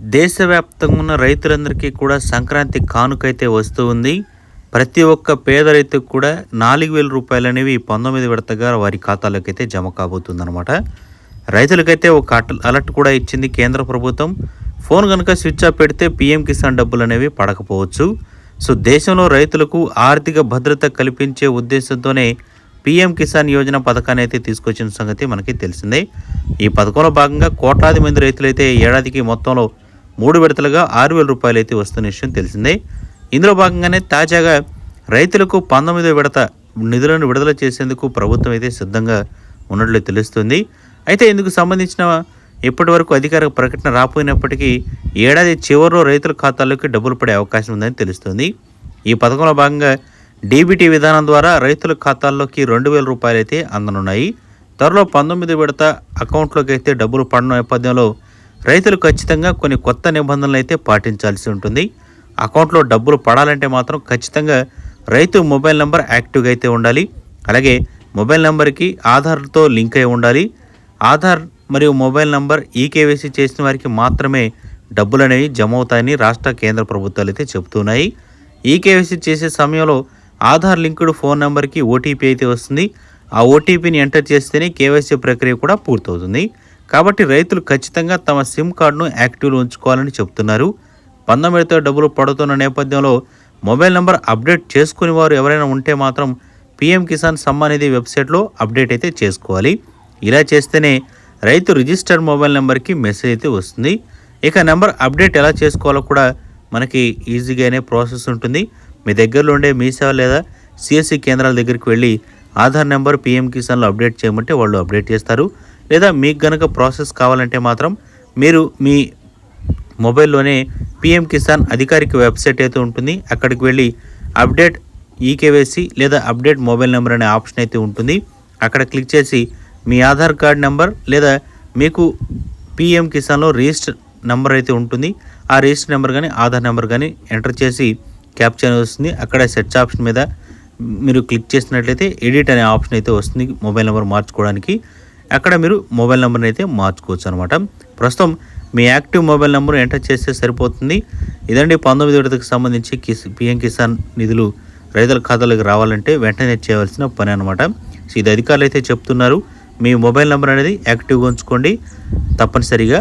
దేశవ్యాప్తంగా ఉన్న రైతులందరికీ కూడా సంక్రాంతి కానుకైతే వస్తూ ఉంది. ప్రతి ఒక్క పేద రైతుకు కూడా నాలుగు వేల రూపాయలు అనేవి పంతొమ్మిది విడతగా వారి ఖాతాలోకి అయితే జమ కాబోతుందన్నమాట. రైతులకైతే ఒక అలర్ట్ కూడా ఇచ్చింది కేంద్ర ప్రభుత్వం. ఫోన్ కనుక స్విచ్ ఆఫ్ పెడితే పీఎం కిసాన్ డబ్బులు అనేవి పడకపోవచ్చు. సో దేశంలో రైతులకు ఆర్థిక భద్రత కల్పించే ఉద్దేశంతోనే పీఎం కిసాన్ యోజన పథకాన్ని అయితే తీసుకొచ్చిన సంగతి మనకి తెలిసిందే. ఈ పథకంలో భాగంగా కోట్లాది మంది రైతులైతే ఏడాదికి మొత్తంలో మూడు విడతలుగా ఆరు వేల రూపాయలు అయితే వస్తున్న విషయం తెలిసిందే. ఇందులో భాగంగానే తాజాగా రైతులకు పంతొమ్మిదో విడత నిధులను విడుదల చేసేందుకు ప్రభుత్వం అయితే సిద్ధంగా ఉన్నట్లు తెలుస్తుంది. అయితే ఇందుకు సంబంధించిన ఇప్పటి వరకు అధికారిక ప్రకటన రాపోయినప్పటికీ ఏడాది చివరిలో రైతుల ఖాతాల్లోకి డబ్బులు పడే అవకాశం ఉందని తెలుస్తుంది. ఈ పథకంలో భాగంగా డీబీటీ విధానం ద్వారా రైతుల ఖాతాల్లోకి రెండు వేల రూపాయలు అయితే అందనున్నాయి. త్వరలో పంతొమ్మిది విడత అకౌంట్లోకి అయితే డబ్బులు పడిన నేపథ్యంలో రైతులు ఖచ్చితంగా కొన్ని కొత్త నిబంధనలు అయితే పాటించాల్సి ఉంటుంది. అకౌంట్లో డబ్బులు పడాలంటే మాత్రం ఖచ్చితంగా రైతు మొబైల్ నెంబర్ యాక్టివ్గా అయితే ఉండాలి. అలాగే మొబైల్ నెంబర్కి ఆధార్తో లింక్ అయి ఉండాలి. ఆధార్ మరియు మొబైల్ నంబర్ ఈకేవైసీ చేసిన వారికి మాత్రమే డబ్బులు అనేవి జమ అవుతాయని రాష్ట్ర కేంద్ర ప్రభుత్వాలు అయితే చెబుతున్నాయి. ఈకేవైసీ చేసే సమయంలో ఆధార్ లింక్డ్ ఫోన్ నెంబర్కి ఓటీపీ అయితే వస్తుంది. ఆ ఓటీపీని ఎంటర్ చేస్తేనే కేవైసీ ప్రక్రియ కూడా పూర్తవుతుంది. కాబట్టి రైతులు ఖచ్చితంగా తమ సిమ్ కార్డును యాక్టివ్లో ఉంచుకోవాలని చెప్తున్నారు. పంతొమ్మిదితో డబ్బులు పడుతున్న నేపథ్యంలో మొబైల్ నెంబర్ అప్డేట్ చేసుకుని వారు ఎవరైనా ఉంటే మాత్రం పీఎం కిసాన్ సమ్మాన్ నిధి వెబ్సైట్లో అప్డేట్ అయితే చేసుకోవాలి. ఇలా చేస్తేనే రైతు రిజిస్టర్డ్ మొబైల్ నెంబర్కి మెసేజ్ అయితే వస్తుంది. ఇక నెంబర్ అప్డేట్ ఎలా చేసుకోవాలో కూడా మనకి ఈజీగానే ప్రాసెస్ ఉంటుంది. మీ దగ్గరలో ఉండే మీ సేవ లేదా సిఎస్సి కేంద్రాల దగ్గరికి వెళ్ళి ఆధార్ నెంబర్ పీఎం కిసాన్లో అప్డేట్ చేయమంటే వాళ్ళు అప్డేట్ చేస్తారు. లేదా మీకు గనక ప్రాసెస్ కావాలంటే మాత్రం మీరు మీ మొబైల్లోనే పిఎం కిసాన్ అధికారిక వెబ్సైట్ అయితే ఉంటుంది. అక్కడికి వెళ్ళి అప్డేట్ ఈకేవైసీ లేదా అప్డేట్ మొబైల్ నెంబర్ అనే ఆప్షన్ అయితే ఉంటుంది. అక్కడ క్లిక్ చేసి మీ ఆధార్ కార్డ్ నెంబర్ లేదా మీకు పిఎం కిసాన్లో రిజిస్టర్ నెంబర్ అయితే ఉంటుంది. ఆ రిజిస్టర్ నెంబర్ కానీ ఆధార్ నెంబర్ కానీ ఎంటర్ చేసి క్యాప్చర్ వస్తుంది. అక్కడ సెర్చ్ ఆప్షన్ మీద మీరు క్లిక్ చేసినట్లయితే ఎడిట్ అనే ఆప్షన్ అయితే వస్తుంది మొబైల్ నెంబర్ మార్చుకోవడానికి. అక్కడ మీరు మొబైల్ నెంబర్ని అయితే మార్చుకోవచ్చు అనమాట ప్రస్తుతం మీ యాక్టివ్ మొబైల్ నెంబర్ ఎంటర్ చేస్తే సరిపోతుంది. ఇదండి పంతొమ్మిది విడతకు సంబంధించి కిస్ పిఎం కిసాన్ నిధులు రైతుల ఖాతాలోకి రావాలంటే వెంటనే చేయవలసిన పని అనమాట సో ఇది అధికారులు అయితే చెప్తున్నారు. మీ మొబైల్ నెంబర్ అనేది యాక్టివ్గా ఉంచుకోండి. తప్పనిసరిగా